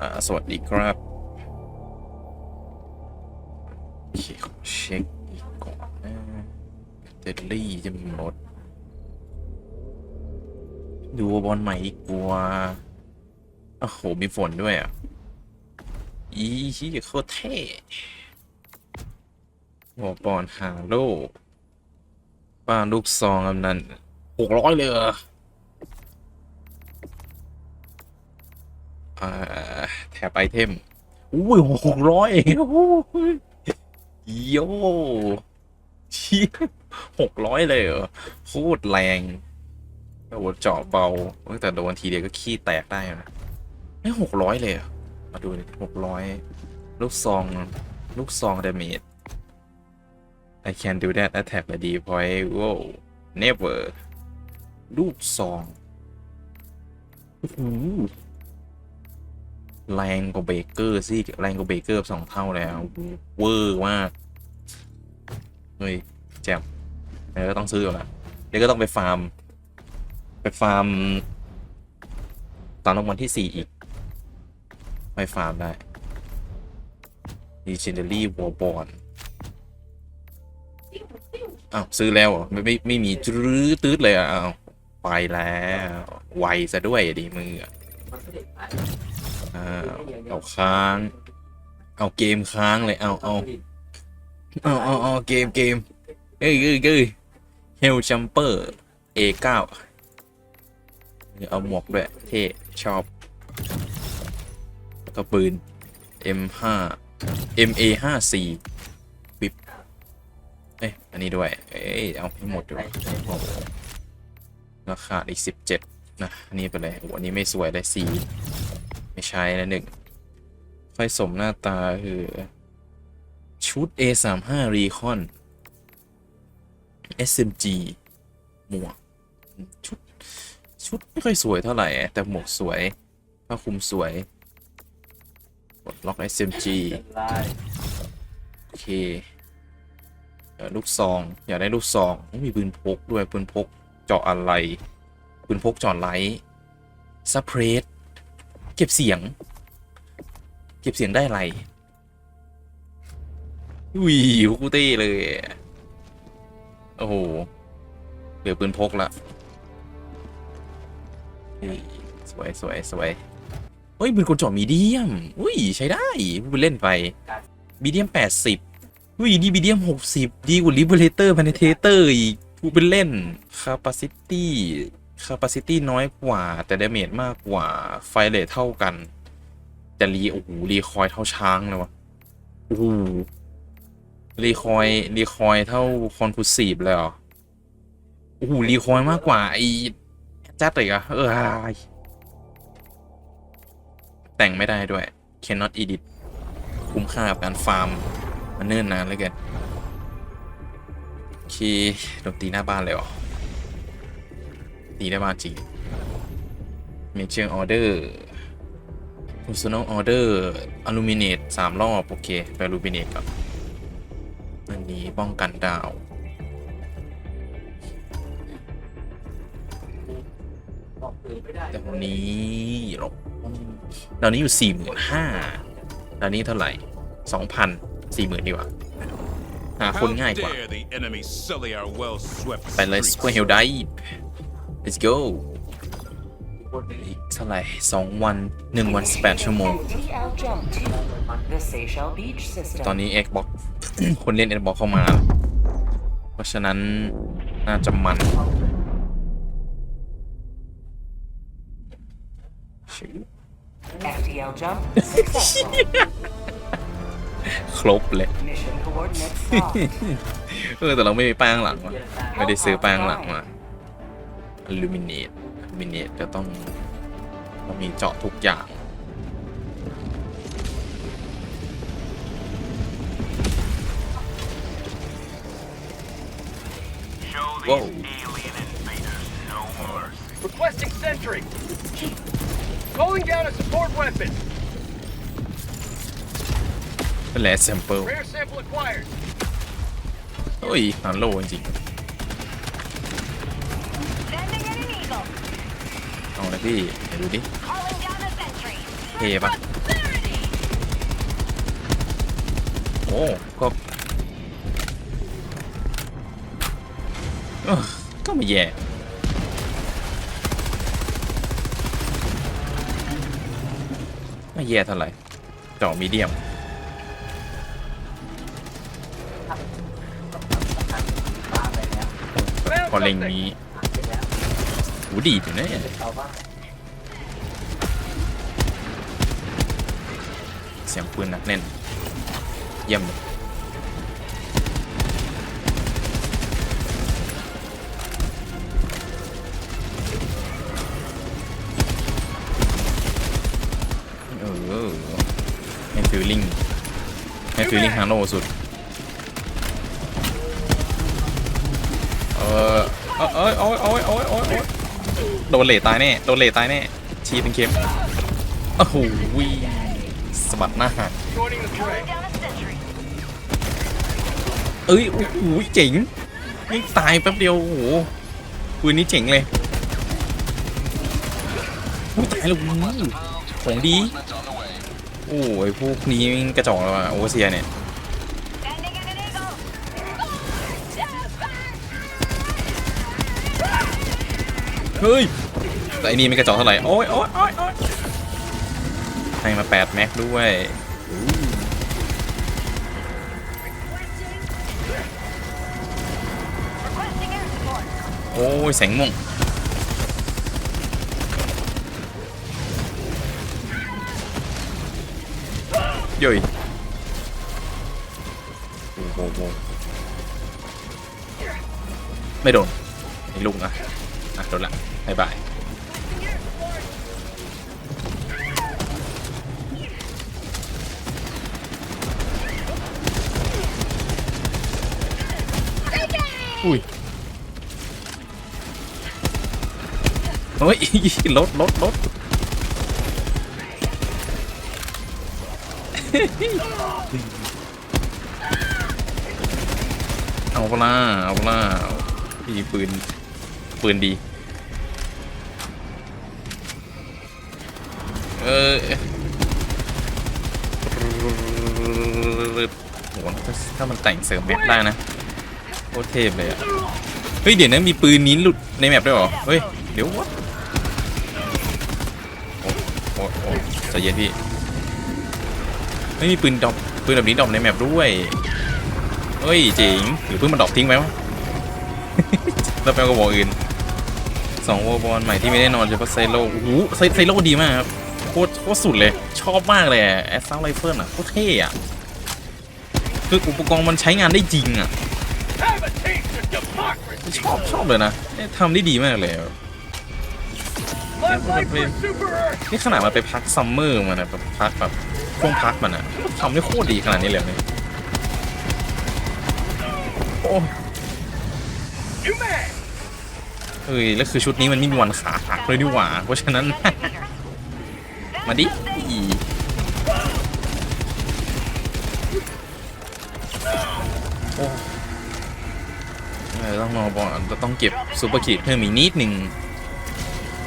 อ่าสวัสดีครับโอเคขอเช็คอีกก่อนนะแบตเตอรี่จะหมด ดูบอลใหม่ดีกว่าโอ้โห มีฝนด้วยอะ อีชี้โคตรเท่หัวปอนหาโลกป้านลูกซองกำนันหกร้อยเลยเหรอ แถบไอเทมอุ้ยหกร้อยเองโอ้โหโย่เชี่ยหกร้อยเลยเหรอโคตรแรงโอ้โหเจาะเบาตั้งแต่โดนทีเดียวก็ขี้แตกได้นะไม่หกร้อยเลยเหรอมาดูหกร้อยลูกซอง ลูกซองดาเมจ I can do that attack และ deploy wow never ลูกซองโอ้โห แรงกว่าเบเกอร์สิแรงกว่าเบเกอร์สองเท่าแล้วโอ้โหเวอร์มากเฮ้ยแจ่มแล้วก็ต้องซื้ออยู่ละเดี๋ยวก็ต้องไปฟาร์ม ไปฟาร์มตอนลงวันที่สี่อีก ไปฟาร์มได้ Legendary Warborn อ้าวซื้อแล้วเหรอไม่ไม่ไม่มีจื้อตืดเลยอะอ้าวไปแล้ว ไวซะด้วยอะดีมือ อ้าวเอาค้าง เอาเกมค้างเลย เอาเอาเอาเอาเอาเกมเกมเอ้ยเอ้ยเอ้ยเฮลจัมเปอร์ A9 เก้าเอาหมวกด้วยเท่ชอบแล้วก็ปืน M5 MA54 วิบเอ้ยอันนี้ด้วย เอ้ยเอาให้หมดด้วยราคาอีก 17 นะ อันนี้ไปเลยโอ้อันนี้ไม่สวยเลยสี ไม่ใช้นะหนึ่งไฟสมหน้าตาคือชุด A35 Recon SMG หมวกชุด ชุด ไม่ค่อยสวยเท่าไหร่ แต่หมวกสวยผ้าคลุมสวยกดล็อก SMG โอเคเออลูกซอง อยากได้ลูกซองโอ้มีปืนพกด้วยปืนพกเจาะอะไรปืนพกเจาะไลท์ซัพเพรส เก็บเสียง เก็บเสียงได้อะไรอุ้ยกูเต้เลย โอ้โหเหลือปืนพกละสวยสวยสวยเฮ้ยปืนกลเจาะมีเดียมอุ้ยใช้ได้พูดเล่นไปมีเดียม80อุ้ยดีมีเดียม60ดีกว่าลิเบเลเตอร์พ n นเทเตอร์อีกพูดเป็นเล่น capacity capacity น้อยกว่า แต่ดาเมจมากกว่า ไฟเรทเท่ากัน แต่รีโอ้โหรีคอยเท่าช้างเลยวะโอ้โหรีคอยรีคอยเท่าคอนคูซีฟเลยเหรอโอ้โหรีคอยมากกว่าไอ้จัดเลยอะเออแต่งไม่ได้ด้วย cannot edit คุ้มค่ากับการฟาร์ม มันเนิ่นนานเลยเกินโอเคโดนตีหน้าบ้านเลยเหรอ ตีหน้าบ้านจริง Major Order Personal Order Illuminate สามรอบ โอเค ไป Illuminate ก่อน อันนี้ป้องกันดาว แต่วันนี้เราตอนนี้อยู่สี่หมื่นห้าตอนนี้เท่าไหร่สองพันสี่หมื่นดีกว่าหาคนง่ายกว่า dare the enemy sully our well-swept ไปเลย streets? Square Hill Dive let's go อีกเท่าไหร่สองวันหนึ่งวันสิบแปดชั่วโมง ตอนนี้ Xbox คนเล่น Xbox เข้ามา เพราะฉะนั้นน่าจะมันครบเลย เออแต่เราไม่มีแป้งหลังว่ะไม่ได้ซื้อแป้งหลังมา Illuminate Illuminate จะต้องต้องมีเจาะทุกอย่าง Whoa. Requesting sentry. Calling down a support weapon. เป็นแลแซมเปิล Rare sample acquired. โอ้ยฮัลโหลจริง Sending in an eagle. ๆเอาอะไร นะพี่ไหนดูดิเท่ปะโอ้ก็ก็ไม่แย่ไม่แย่เท่าไหร่จอมีเดียมพอเล็งนี้ ดีอยู่นะเนี่ยเสียงปืนหนักแน่น เยี่ยมเลยเออให้ฟิลลิ่งให้ฟิลลิ่งฮาโนสุด เออเอยเออโอ้ยโอ้ยโอ้ยโอ้ย โดนเล่ตายแน่ โดนเล่ตายแน่ ชีเป็นเข็มโอ้โหวิสะบัดหน้าหักเอ้ย โอ้โห เจ๋ง นี่ตายแป๊บเดียว โอ้โหปืนนี้เจ๋งเลยโอ้ตายแล้วอู้ของดี โอ้ยพวกนี้กระจอกแล้วอะโอเซียเนี่ย เฮ้ยแต่อันนี้ไม่กระจอกเท่าไหร่ โอ้ยโอ้ยโอ้ยโอ้ยให้มา8แม็กด้วย โอ้ยแสงม่วงย่อยโอ้โหไม่โดนไอ้ลุงอะ อะโดนละบายบายอุ้ยเฮ้ยรถรถรถเอาเปะล่าเอาเปะล่าพี่ปืน ปืนดี เออโหถ้ามันแต่งเสริมแม็กได้นะโคตรเทพเลยอะเฮ้ยเดี๋ยวนะมีปืนนี้หลุดในแมปด้วยเหรอ เฮ้ย เดี๋ยววะโอ้โอ้โอ้ใจเย็นพี่ไม่มีปืนดอปปืนแบบนี้ดอปในแมปด้วยเฮ้ยเจ๋งหรือเพิ่งมันดอปทิ้งไว้วะแล้วไปกระบอกอื่นสองวอลบอลใหม่ที่ไม่ได้นอนเฉพาะไซโลโอ้โหไซโลดีมากครับ ตรโคตรสุดเลย ชอบมากเลยแอสซัลไรเฟิลอะโคตรเท่อะคืออุปกรณ์มันใช้งานได้จริงอะชอบชอบเลยนะทำได้ดีมากเลยนี่ขนาดมันไปพักซัมเมอร์มันนะแบบพักแบบช่วงพักมันอะทำได้โคตรดีขนาดนี้เลยเนี่ยโอ้เอ้ยแล้วคือชุดนี้มันไม่มีวันขาหักเลยดีกว่า เพราะฉะนั้น มาดิโอ้เออต้องรอบอลต้องเก็บซูเปอร์คิดเพิ่มอีกนิดหนึ่ง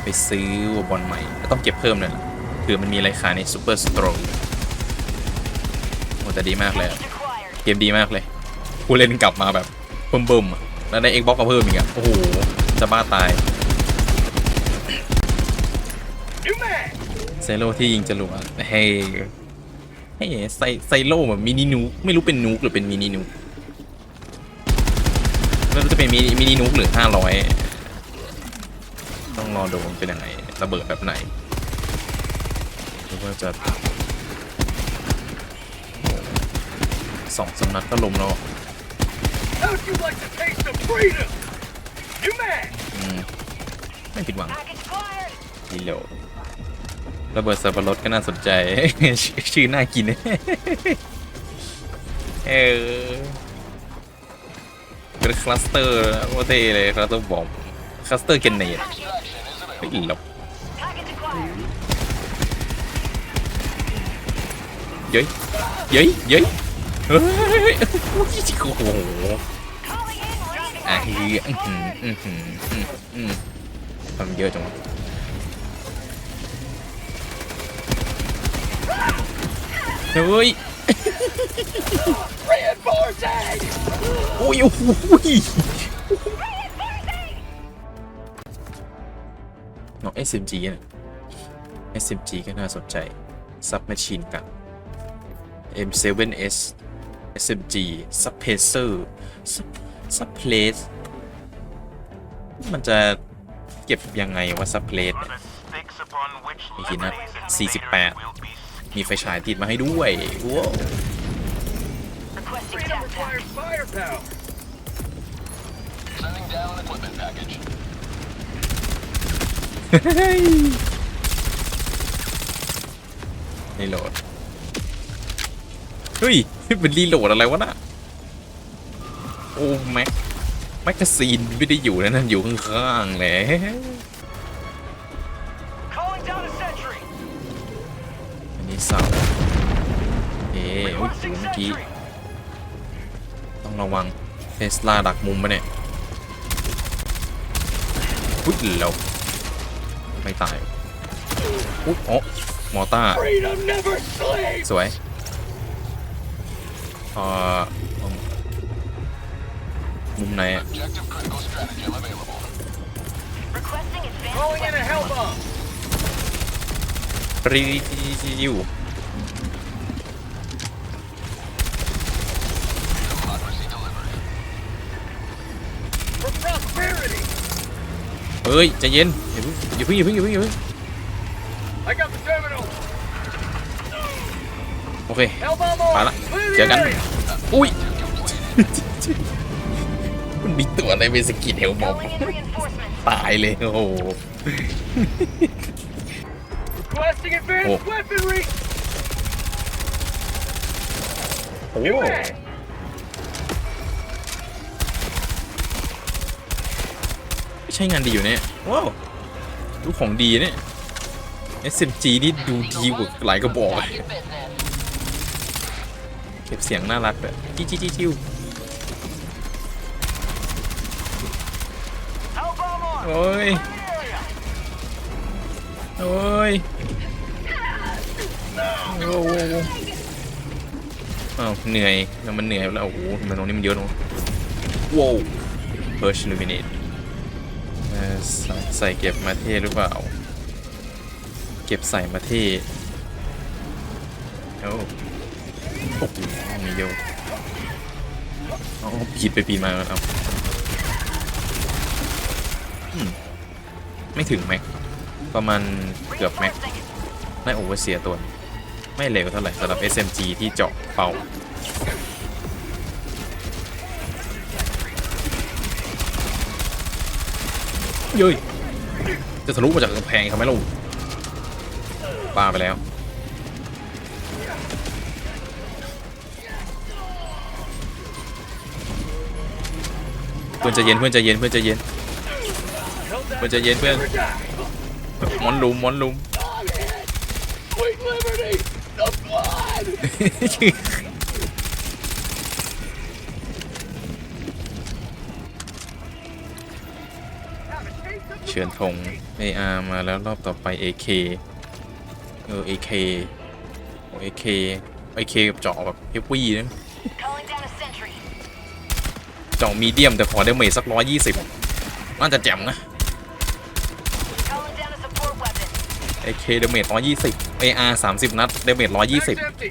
ไปซื้อวบอลใหม่ต้องเก็บเพิ่มเลยล่ะคือมันมีอะไรขายในซูเปอร์สโตร์โอ้แต่ดีมากเลย เกมดีมากเลยผู้เล่นกลับมาแบบเบิ่มๆแล้วได้ Xbox มาเพิ่มอีกอะโอ้โหจะบ้าตาย ไซโลที่ยิงจรวดเฮ้ยเฮ้ยไซไซโลแบบมินินูกไม่รู้เป็นนูกหรือเป็นมินินูกไม่รู้จะเป็นมินิมินินูกหรือห้าร้อยต้องรอดูมันเป็นยังไงระเบิดแบบไหนหรือว่าจะโอ้สองสำนักก็ลมแล้ว How'd you like to taste of freedom? You man. อืมไม่ผิดหวัง Package acquired. ฮีโร่ ระเบิดสับปะรดก็น่าสนใจ ชื่อน่ากิน เออเป็นคลัสเตอร์โอเทเลยคลัสเตอร์บอมคลัสเตอร์เกนเนตไม่หลบเย้ยเย้ยเย้ยเฮ้ยโอ้โหอะ back. ฮืออื้อหืออื้อหืออื้อหือทำเยอะจังวะ เฮ้ย Reinforcing! โอ้ยโอ้โหเนาะ SMG เนี่ย SMG ก็น่าสนใจ Submachine กับ M7S SMG Suppressor Sup- Suppress มันจะเก็บยังไงว่า Suppress เนี่ย The stakes upon which Iki na, liberties and 48 freedom will be มีไฟฉายติดมาให้ด้วยว้าว Requesting Freedom tap tap. requires firepower. Sending down equipment package. รีโหลด เฮ้ยเป็นรีโหลดอะไรวะน่ะ โอ้แม็กแมกกาซีนไม่ได้อยู่นะนั่นอยู่ข้างๆแหละ นนี้เสาเอ๊ะโอ้ย Requesting เมื่อกี้ sentry. ต้องระวังเทสลาดักมุมปะเนี่ยอุ๊ยแล้วไม่ตายอุ๊ยอ๋อมอต้า Freedom never sleeps! สวยเอ่อมุมมุมไหนอะ Objective critical stratagem available. Requesting advanced Calling in a weapon hell bomb. รีวิว Democracy delivered. For prosperity. เฮ้ยใจเย็นอย่าเพิ่งอย่าเพิ่งอย่าเพิ่งอย่าเพิ่งอย่าเพิ่ง I got the terminal. โอเค Hell bomb on. Para. Clear the Jangan. area. อุ้ยมันมีตัวอะไรเป็นสกินเฮลมอม Calling in reinforcements. ตายเลยโอ้โห Requesting advanced Oh. weaponry. โอ้ Hey. ใช้งานดีอยู่เนี่ยว้าวดูของดีเนี่ย SMG นี่ดูดีกว่าหลายกระบอกอะ Your business. เก็บเสียงน่ารักแบบจิ้วจิ้วจิ้วจิ้ว Hell bomb on. โอ้ย Area. โอ้ยโอ้โหอ้าวเหนื่อยแล้วมันเหนื่อยแล้วโอ้โหทำไมตรงนี้มันเยอะเนอะว้าวเพิร์ชลูมิเนตใส่ใส่เก็บมาเท่หรือเปล่า เก็บใส่มาเท่โอ้โอ้โหมีเยอะอ๋อผิดไปปีนมาเอาอืมไม่ถึงแม็ก ประมาณเกือบแม็กได้โอเวอร์เสียตัว ไม่เร็วเท่าไหร่สำหรับ SMG ที่เจาะเป่าเย้ยจะทะลุมาจากกำแพงทำไมลูกปาไปแล้ว เพื่อนใจะเย็นเพื่อนใจะเย็นเพื่อนใจะเย็นเพื่อนใจะเย็นเพื่อน มอนลุมมอนลุม Sweet liberty. The blood. เฉือนธง AR มาแล้วรอบต่อไป AK เออ AK โอ้ AK AK กับเจาะแบบเฮฟวี่นะ Calling down a sentry. เจาะมีเดียมแต่ขอเดเมจสักร้อยยี่สิบน่าจะแจ่มนะ Calling down a support weapon. AK เดเมจร้อยยี่สิบ AR สามสิบนัดเดเมจร้อยยี่สิบ Mag's empty.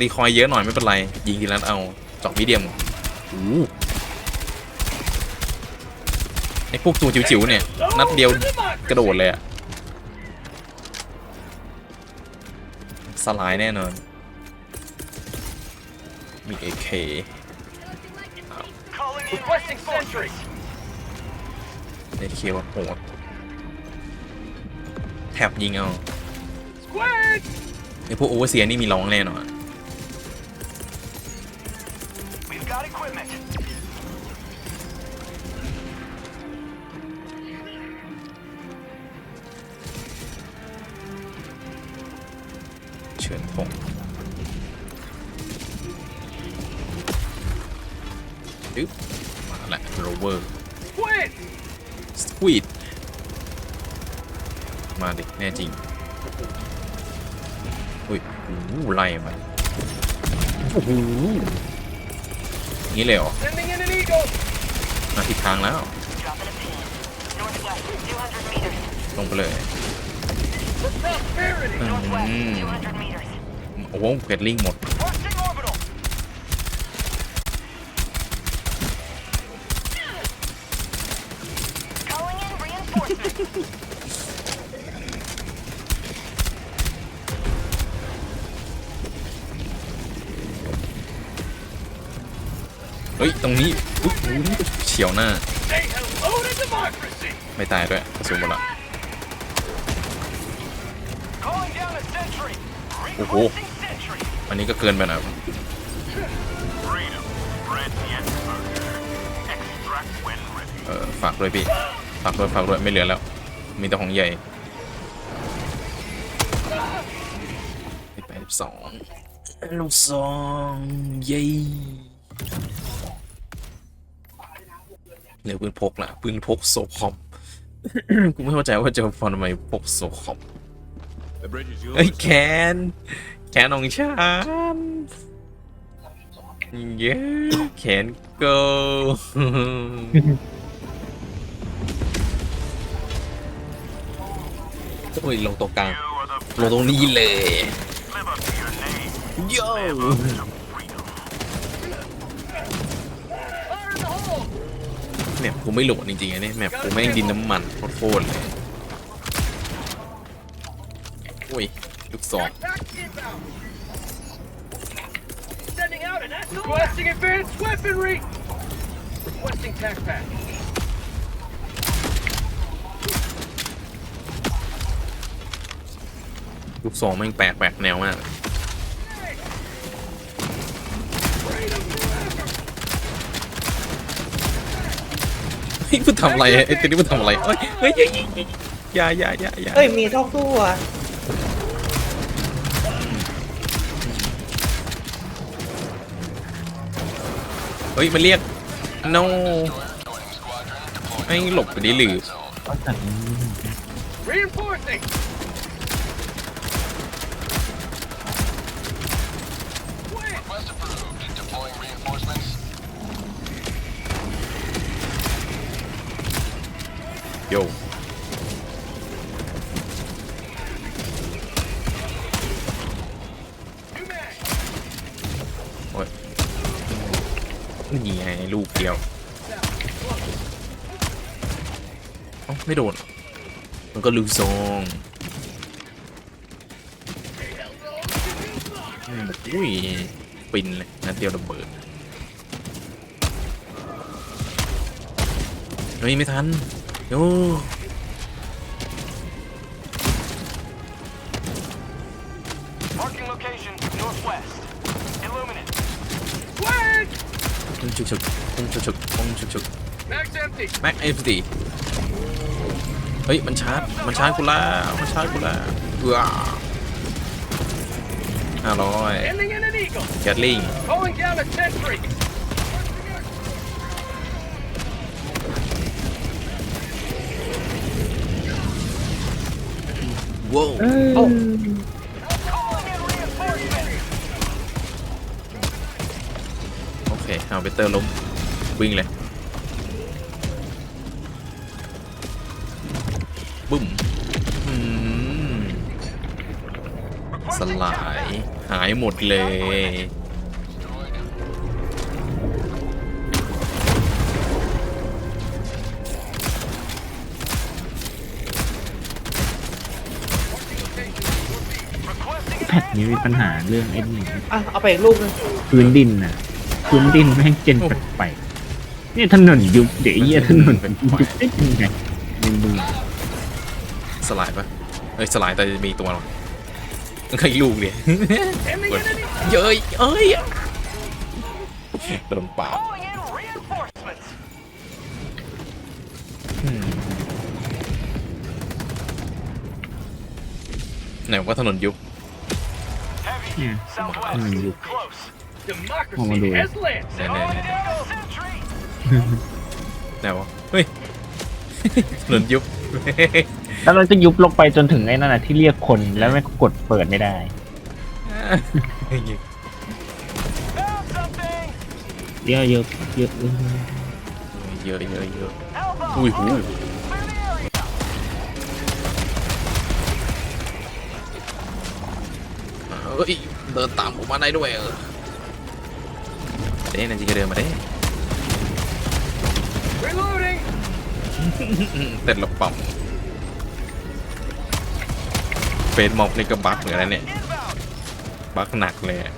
รีคอยเยอะหน่อยไม่เป็นไร ยิงทีละนัดเอาเจาะมีเดียมโอ้โหไอพวกตัวจิ๋วๆเนี่ย นัดเดียวกระโดดเลยอะสลายแน่นอน มี AK Calling in Requesting sentry. AK ว่าโหดแถ บยิงเอา Squad. ไอพวกโอเวอร์เซียนี่มีร้องแน่นอน We've got equipment. เฉินพงปึ๊บมาละโรเวอร์ Squid. สควีดมา ดิแน่จริง อุ้ยโอ้โหไล่มาโอ้โหอย่างนี้เลยเหรอ Sending in an eagle. มาทิศทางแล้ว Dropping a pin. Northwest, 200 meters. ลงไปเลย For prosperity. อื Northwest, ม200 meters. โอ้โหเกตลิงหมด ฮ้ย ตรงนี้อุ๊ยอุ๊ยเฉียวหน้า ไม่ตายด้วยกระสุนหมดละโอ้โห อันนี้ก็เกินไปหน่อยเออฝากด้วยพี่ ฝากด้วยฝากด้วยไม่เหลือแล้ว มีแต่ของใหญ่แปสองลูกซองเย้ เหลือปืนพกละปืนพกโซคอมกูไม่เข้าใจว่าจะฟอนทำไมพกโซคอม The bridge is เอ้ยแคนแคนของฉันเย้แคน go โอ้ยลงตรงกลางลงตรงนี้เลยโย่ Freedom. Fire in the hole. แมปกูไม่โหลดจริงๆอันนี้แมปกูแม่งดินน้ำมันโคตรเลยโอุ้ยลูกศองลูกศรแม่งแปลกแปลกแนวมาก ฮ้ยมึงทำอะไรไอ้ตัวนี้มึงทำอะไรเฮ้ยเฮ้ยเฮ้ยเฮ้ยเฮ้ยอย่าอย่าอย่าอย่าเอ้ยมีท่องตัวเฮ้ยมันเรียก no ไม่หลบไปดิหรือ โยโอ้ยนี่ไงลูกเดียวเอ้าไม่โดน มันก็ลูกซองอุ้ยปินเลยนัดเดียวระเบิดเฮ้ยไม่ทัน โอ้ Marking location northwest. Illuminate. Flag. ปุ้งชุกชุกปุ้งชุกชุกปุ้งชุกชุก Mag's empty. แม็กเอฟดีเฮ้ย มันชาร์จ มันชาร์จกูแล้ว มันชาร์จกูแล้วว้าห้าร้อย Sending in an eagle. แกตลิง ว้าว Calling in reinforcements. โอเคเอาเบเตอร์ล้มวิ่งเลยบึ้มอืมสลายหายหมดเลย แพทนี้มีปัญหาเรื่องไอ้นี่อะเอาไปอีกลูกนึงพื้นดินนะพื้นดินแม่งเจนแปลกๆเนี่ยถนนยุบเดี๋ยวไอ้เหี้ยถนนยุบได้ยังไงในเมืองสลายปะเอ้ยสลายแต่จะมีตัวหรอกมันใครลูกเนี่ย Sending in an eagle. เย้ยเอ้ยโดนปาด Calling in reinforcements. ไหนว่าถนนยุบ Heavy. เนี่ยหยุคเนี่ยเหลื่นวะเฮ้ย หลุดยุบ แล้วเราจะยุบลงไปจนถึงไอ้นั่นนะที่เรียกคนแล้วไม่กดเปิดไม่ได้ Found เยอะเยอะเยอะเยอะเยอะเยอะอุ้ยหู เฮ้ยเดินตามผมมาได้ด้วยเออเด้นั่นจริงก็เดินมาได้ Reloading! เต้นระบำเฟซม็อบนี่ก็บักเหมือนกันนะเนี่ยบักหนักเลยอะ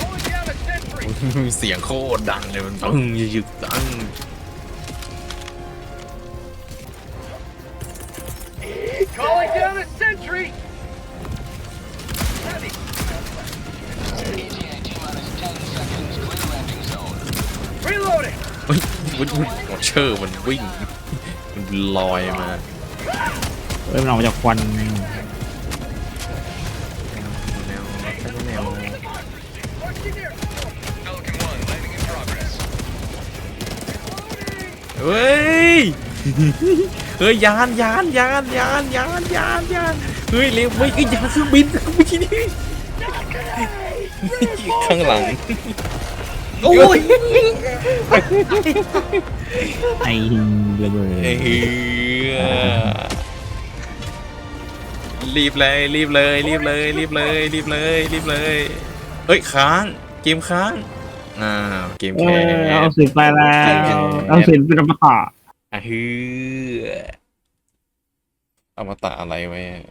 Pulling down a sentry! เสียงโคตรดังเลยมันตึงยึกๆดัง Calling down a sentry! Heavy! ETA T minus 10 seconds. Clear landing zone. Reloading! เฮ้ยวิ่งวิ่งเอาเชอร์มันวิ่ง มันลอยมา เอ้ยมันออกมาจากควัน แนว Watching there! Pelican 1 landing in progress. เฮ้ย เ ฮ้ยยานยานยานยานยานยานยานเฮ้ยเร็วไม่ก็ยานเครื่องบินเครื่องบินนี่ข้างหลังโอ้ยไอ้ระเบิเฮ้ดยรีบเลยรีบเลยรีบเลยรีบเลยรีบเลยรีบเลยเฮ้ยค้างเกมค้างอ้าวเกมเอแคอเอาสสินไปแล้วเอาสินเป็นอมตะ อะฮือเอามาตะอะไรไว้อะ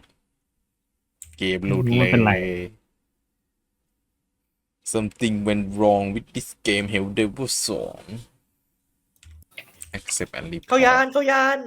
เกมหลุดเลย something went wrong with this game Hell Devil 2 accept and report เข้ายานเข้ายาน